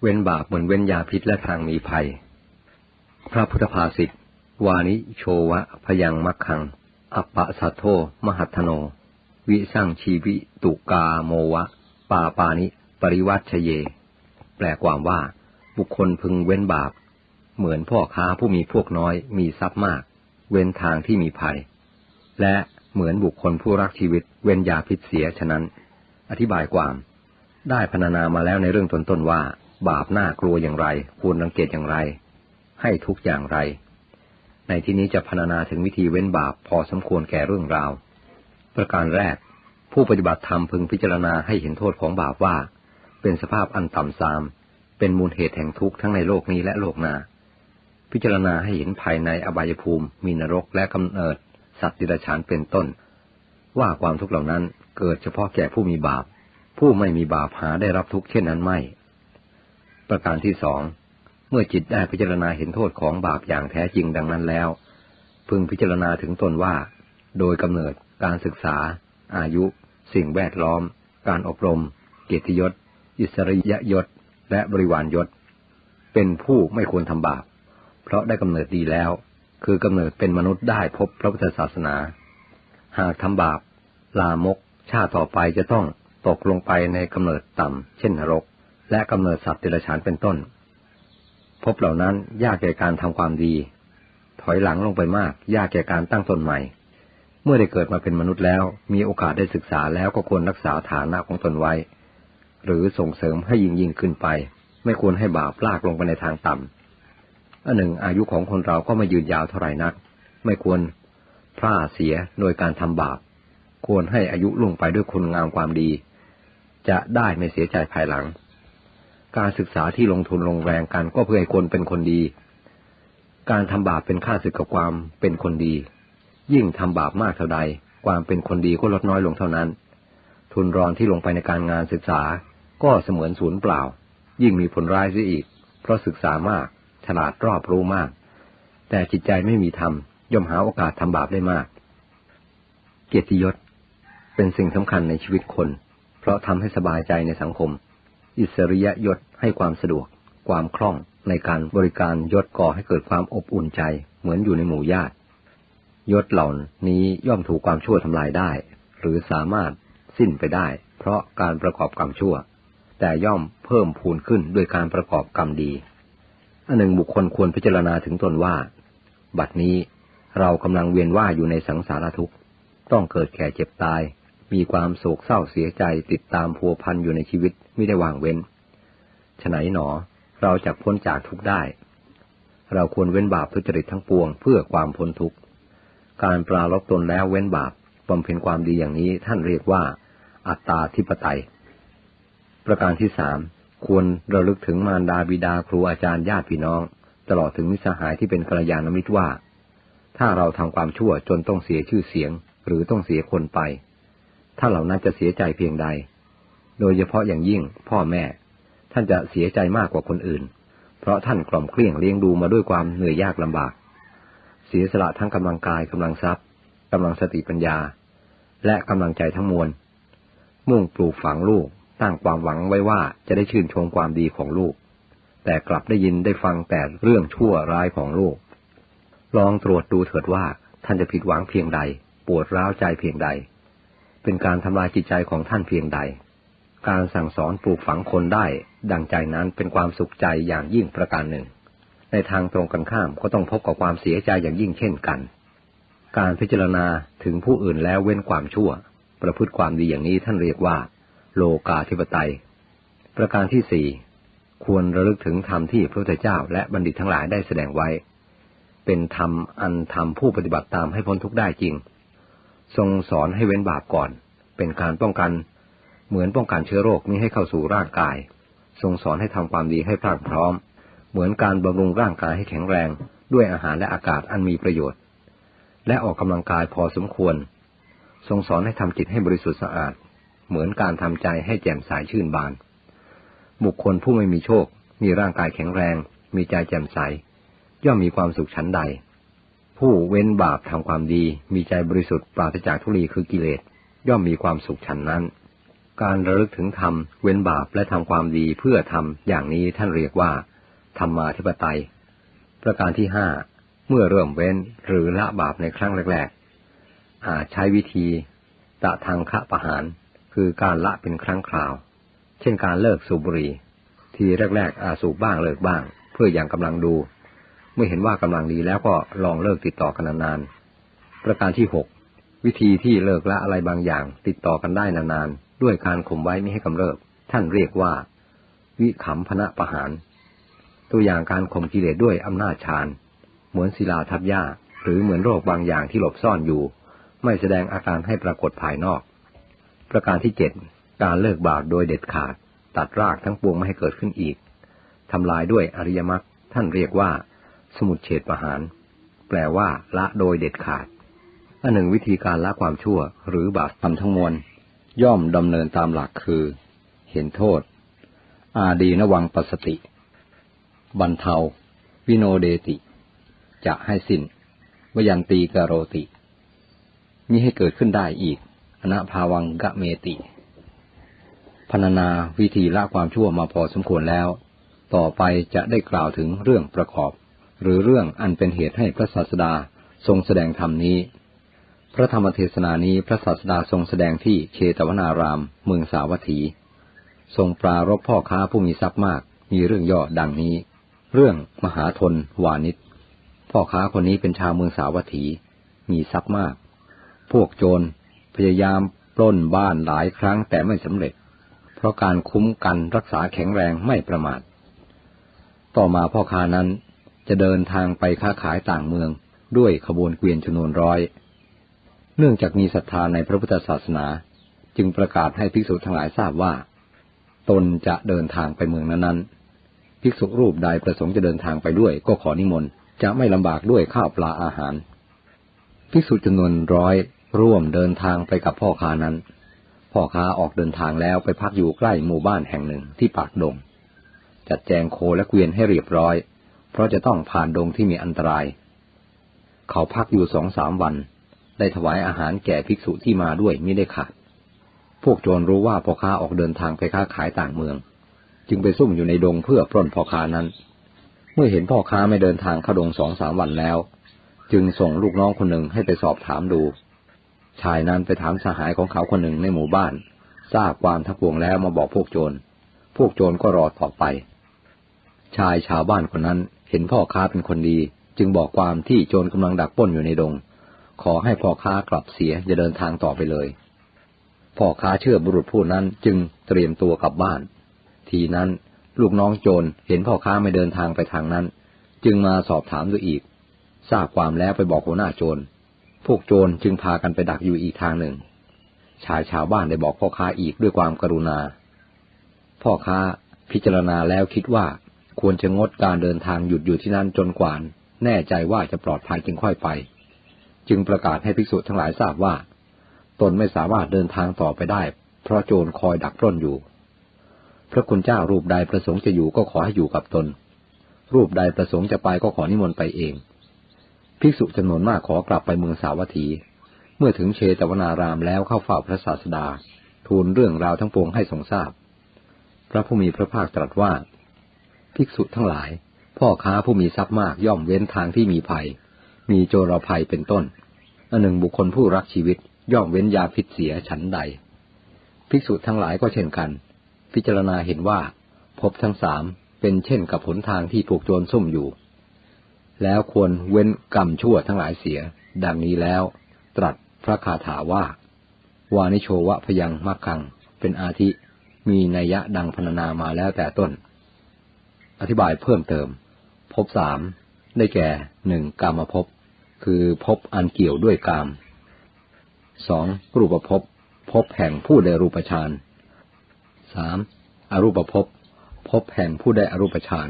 เว้นบาปเหมือนเว้นยาพิษและทางมีภัย พระพุทธภาษิตวานิโชวะพยังมักขัง อัปปะสัทโธมหัตโน วิสั่งชีวิตุกาโมวะ ปาปานิ ปริวัชเย แปลความว่า บุคคลพึงเว้นบาป เหมือนพ่อค้าผู้มีพวกน้อยมีทรัพย์มาก เว้นทางที่มีภัย และเหมือนบุคคลผู้รักชีวิตเว้นยาพิษเสียฉะนั้น อธิบายความ ได้พรรณนามาแล้วในเรื่องต้นๆว่า บาปน่ากลัวอย่างไร ควรรังเกียจอย่างไร ให้ทุกอย่างไร ในที่นี้จะพรรณนาถึงวิธีเว้นบาปพอสมควรแก่เรื่องราว ประการแรก ผู้ปฏิบัติธรรมพึงพิจารณาให้เห็นโทษของบาปว่า เป็นสภาพอันต่ำทราม เป็นมูลเหตุแห่งทุกข์ทั้งในโลกนี้และโลกหน้าพิจารณาให้เห็นภายในอบายภูมิ มีนรกและกำเนิด สัตว์ดิรฉานเป็นต้น ว่าความทุกข์เหล่านั้นเกิดเฉพาะแก่ผู้มีบาป ผู้ไม่มีบาปหาได้รับทุกข์เช่นนั้นไม่ ประการที่สอง เมื่อจิตได้พิจารณาเห็นโทษของบาปอย่างแท้จริงดังนั้นแล้ว พึงพิจารณาถึงตนว่า โดยกำเนิด การศึกษา อายุ สิ่งแวดล้อม การอบรม เกียรติยศ อิสริยยศ และบริวารยศ เป็นผู้ไม่ควรทำบาป เพราะได้กำเนิดดีแล้ว คือกำเนิดเป็นมนุษย์ได้พบพระพุทธศาสนา หากทำบาป ลามก ชาติต่อไปจะต้องตกลงไปในกำเนิดต่ำ เช่นนรก และกำเนิดสัตว์เดรัจฉานเป็นต้น พบเหล่านั้นยากแก่การทำความดี ถอยหลังลงไปมาก ยากแก่การตั้งตนใหม่ เมื่อได้เกิดมาเป็นมนุษย์แล้ว มีโอกาสได้ศึกษาแล้วก็ควรรักษาฐานะของตนไว้ หรือส่งเสริมให้ยิ่งยิ่งขึ้นไป ไม่ควรให้บาปลากลงไปในทางต่ำอันหนึ่ง อายุของคนเราก็ไม่ยืนยาวเท่าไหร่นัก ไม่ควรพร่าเสียโดยการทำบาป ควรให้อายุลงไปด้วยคุณงามความดี จะได้ไม่เสียใจภายหลัง การศึกษาที่ลงทุนลงแรงกันก็เพื่อให้คนเป็นคนดี การทำบาปเป็นค่าศึกกับความเป็นคนดี ยิ่งทำบาปมากเท่าใด ความเป็นคนดีก็ลดน้อยลงเท่านั้น ทุนรอนที่ลงไปในการงานศึกษาก็เสมือนศูนย์เปล่า ยิ่งมีผลร้ายเสียอีก เพราะศึกษามาก ฉลาดรอบรู้มาก แต่จิตใจไม่มีธรรมย่อมหาโอกาสทำบาปได้มาก เกียรติยศเป็นสิ่งสำคัญในชีวิตคน เพราะทำให้สบายใจในสังคม อิสริยยศให้ความสะดวก ความคล่องในการบริการยศก่อให้เกิดความอบอุ่นใจ เหมือนอยู่ในหมู่ญาติ ยศเหล่านี้ย่อมถูกความชั่วทำลายได้ หรือสามารถสิ้นไปได้ เพราะการประกอบกรรมชั่ว แต่ย่อมเพิ่มพูนขึ้นด้วยการประกอบกรรมดีอันหนึ่งบุคคลควรพิจารณาถึงตนว่า บัดนี้เรากำลังเวียนว่ายอยู่ในสังสารทุกข์ ต้องเกิดแก่เจ็บตาย มีความโศกเศร้าเสียใจติดตามพัวพันอยู่ในชีวิตไม่ได้วางเว้นฉไหนหนอเราจะพ้นจากทุกได้ เราควรเว้นบาปทุจริตทั้งปวงเพื่อความพ้นทุกข์ การปราลบตนแล้วเว้นบาปบำเพ็ญความดีอย่างนี้ท่านเรียกว่า อัตตาธิปไตย ประการที่สามควรระลึกถึงมารดาบิดาครูอาจารย์ญาติพี่น้อง ตลอดถึงมิสหายที่เป็นกัลยาณมิตรว่า ถ้าเราทำความชั่วจนต้องเสียชื่อเสียง หรือต้องเสียคนไป ถ้าเหล่านั้นจะเสียใจเพียงใด โดยเฉพาะอย่างยิ่งพ่อแม่ ท่านจะเสียใจมากกว่าคนอื่น เพราะท่านกล่อมเกลี้ยงเลี้ยงดูมาด้วยความเหนื่อยยากลำบาก เสียสละทั้งกำลังกายกำลังทรัพย์กำลังสติปัญญา และกำลังใจทั้งมวล มุ่งปลูกฝังลูกตั้งความหวังไว้ว่าจะได้ชื่นชมความดีของลูก แต่กลับได้ยินได้ฟังแต่เรื่องชั่วร้ายของลูก ลองตรวจดูเถิดว่าท่านจะผิดหวังเพียงใด ปวดร้าวใจเพียงใด เป็นการทำลายจิตใจของท่านเพียงใด การสั่งสอนปลูกฝังคนได้ ดังใจนั้นเป็นความสุขใจอย่างยิ่งประการหนึ่ง ในทางตรงกันข้ามก็ต้องพบกับความเสียใจอย่างยิ่งเช่นกัน การพิจารณาถึงผู้อื่นแล้วเว้นความชั่ว ประพฤติความดีอย่างนี้ท่านเรียกว่า โลกาธิปไตย ประการที่สี่ควรระลึกถึงธรรมที่พระพุทธเจ้าและบัณฑิตทั้งหลายได้แสดงไว้ เป็นธรรมอันทำผู้ปฏิบัติตามให้พ้นทุกข์ได้จริง ทรงสอนให้เว้นบาปก่อน เป็นการป้องกัน เหมือนป้องกันเชื้อโรคนี้ให้เข้าสู่ร่างกาย ทรงสอนให้ทำความดีให้พรั่งพร้อม เหมือนการบำรุงร่างกายให้แข็งแรง ด้วยอาหารและอากาศอันมีประโยชน์ และออกกำลังกายพอสมควร ทรงสอนให้ทำจิตให้บริสุทธิ์สะอาด เหมือนการทำใจให้แจ่มใสชื่นบาน บุคคลผู้ไม่มีโชค มีร่างกายแข็งแรง มีใจแจ่มใส ย่อมมีความสุขชั้นใด ผู้เว้นบาปทำความดี มีใจบริสุทธิ์ปราศจากทุลีคือกิเลส ย่อมมีความสุขชั้นนั้น การระลึกถึงธรรมเว้นบาปและทำความดีเพื่อทำอย่างนี้ท่านเรียกว่าธรรมาธิปไตย ประการที่ห้าเมื่อเริ่มเว้นหรือละบาปในครั้งแรกๆอาจใช้วิธีตะทางคะประหาร คือการละเป็นครั้งคราว เช่นการเลิกสูบบุหรี่ ทีแรกๆอาสูบบ้างเลิกบ้าง เพื่ออย่างกำลังดู เมื่อเห็นว่ากำลังดีแล้วก็ลองเลิกติดต่อกันนานๆ ประการที่หกวิธีที่เลิกละอะไรบางอย่าง ติดต่อกันได้นานๆ ด้วยการข่มไว้ไม่ให้กำเริบ ท่านเรียกว่า วิขำพนะประหาร ตัวอย่างการข่มกิเลสด้วยอำนาจฌานเหมือนศิลาทับหญ้า หรือเหมือนโรคบางอย่างที่หลบซ่อนอยู่ ไม่แสดงอาการให้ปรากฏภายนอก ประการที่เจ็ดการเลิกบาปโดยเด็ดขาด ตัดรากทั้งปวงไม่ให้เกิดขึ้นอีกทำลายด้วยอริยมรรคท่านเรียกว่า สมุดเฉดประหาร แปลว่า ละโดยเด็ดขาดอันหนึ่งวิธีการละความชั่ว หรือบาปทำทั้งมวล ย่อมดำเนินตามหลักคือ เห็นโทษ อาดีนวังปสติบรรเทา วิโนเดติ จะให้สิน้นวยันตีกโรติมิให้เกิดขึ้นได้อีก อนาภาวังกะเมติพรรณนาวิธีละความชั่วมาพอสมควรแล้ว ต่อไปจะได้กล่าวถึงเรื่องประกอบ หรือเรื่องอันเป็นเหตุให้พระศาสดาทรงแสดงธรรมนี้ พระธรรมเทศนานี้พระศาสดาทรงแสดงที่เชตวนาราม เมืองสาวัตถี ทรงปรารบพ่อค้าผู้มีทรัพย์มาก มีเรื่องย่อดังนี้ เรื่องมหาทนวานิชพ่อค้าคนนี้เป็นชาวเมืองสาวัตถี มีทรัพย์มาก พวกโจรพยายามปล้นบ้านหลายครั้งแต่ไม่สำเร็จ เพราะการคุ้มกันรักษาแข็งแรงไม่ประมาท ต่อมาพ่อค้านั้น จะเดินทางไปค้าขายต่างเมืองด้วยขบวนเกวียนจำนวนร้อย เนื่องจากมีศรัทธาในพระพุทธศาสนา จึงประกาศให้ภิกษุทั้งหลายทราบว่า ตนจะเดินทางไปเมืองนั้นๆ ภิกษุรูปใดประสงค์จะเดินทางไปด้วยก็ขอนิมนต์จะไม่ลำบากด้วยข้าวปลาอาหาร ภิกษุจำนวนร้อยร่วมเดินทางไปกับพ่อค้านั้น พ่อค้าออกเดินทางแล้วไปพักอยู่ใกล้หมู่บ้านแห่งหนึ่งที่ปากดง จัดแจงโคและเกวียนให้เรียบร้อย เพราะจะต้องผ่านดงที่มีอันตราย เขาพักอยู่สองสามวัน ได้ถวายอาหารแก่ภิกษุที่มาด้วยไม่ได้ขาด พวกโจรรู้ว่าพ่อค้าออกเดินทางไปค้าขายต่างเมือง จึงไปซุ่มอยู่ในดงเพื่อปล้นพ่อค้านั้น เมื่อเห็นพ่อค้าไม่เดินทางเข้าดงสองสามวันแล้ว จึงส่งลูกน้องคนหนึ่งให้ไปสอบถามดู ชายนั้นไปถามสหายของเขาคนหนึ่งในหมู่บ้าน ทราบความทั้งปวงแล้วมาบอกพวกโจร พวกโจรก็รอต่อไป ชายชาวบ้านคนนั้น เห็นพ่อค้าเป็นคนดี จึงบอกความที่โจรกำลังดักป้นอยู่ในดง ขอให้พ่อค้ากลับเสียจะเดินทางต่อไปเลย พ่อค้าเชื่อบุรุษผู้นั้นจึงเตรียมตัวกลับบ้าน ทีนั้นลูกน้องโจรเห็นพ่อค้าไม่เดินทางไปทางนั้น จึงมาสอบถามด้วยอีก ทราบความแล้วไปบอกหัวหน้าโจร พวกโจรจึงพากันไปดักอยู่อีกทางหนึ่ง ชายชาวบ้านได้บอกพ่อค้าอีกด้วยความกรุณา พ่อค้าพิจารณาแล้วคิดว่า ควรจะงดการเดินทางหยุดอยู่ที่นั่นจนกว่าแน่ใจว่าจะปลอดภัยจึงค่อยไป จึงประกาศให้ภิกษุทั้งหลายทราบว่า ตนไม่สามารถเดินทางต่อไปได้ เพราะโจรคอยดักปล้นอยู่ พระคุณเจ้ารูปใดประสงค์จะอยู่ก็ขอให้อยู่กับตน รูปใดประสงค์จะไปก็ขอนิมนต์ไปเอง ภิกษุจำนวนมากขอกลับไปเมืองสาวัตถี เมื่อถึงเชตวนารามแล้วเข้าเฝ้าพระศาสดา ทูลเรื่องราวทั้งปวงให้ทรงทราบ พระผู้มีพระภาคตรัสว่า ภิกษุทั้งหลาย พ่อค้าผู้มีทรัพย์มากย่อมเว้นทางที่มีภัย มีโจรภัยเป็นต้นอันหนึ่งบุคคลผู้รักชีวิตย่อมเว้นยาพิษเสียฉันใด ภิกษุทั้งหลายก็เช่นกัน พิจารณาเห็นว่าพบทั้งสามเป็นเช่นกับผลทางที่ผูกโจรซุ่มอยู่ แล้วควรเว้นกรรมชั่วทั้งหลายเสีย ดังนี้แล้ว ตรัสพระคาถาว่า วานิโชวะพยังมักคัง เป็นอาทิ มีนัยยะดังพรรณนามาแล้วแต่ต้น อธิบายเพิ่มเติมพบสามได้แก่หนึ่งกรรมภพคือพบอันเกี่ยวด้วยกามสองรูปภพพบแห่งผู้ได้รูปฌานสามอรูปภพพบแห่งผู้ได้อรูปฌาน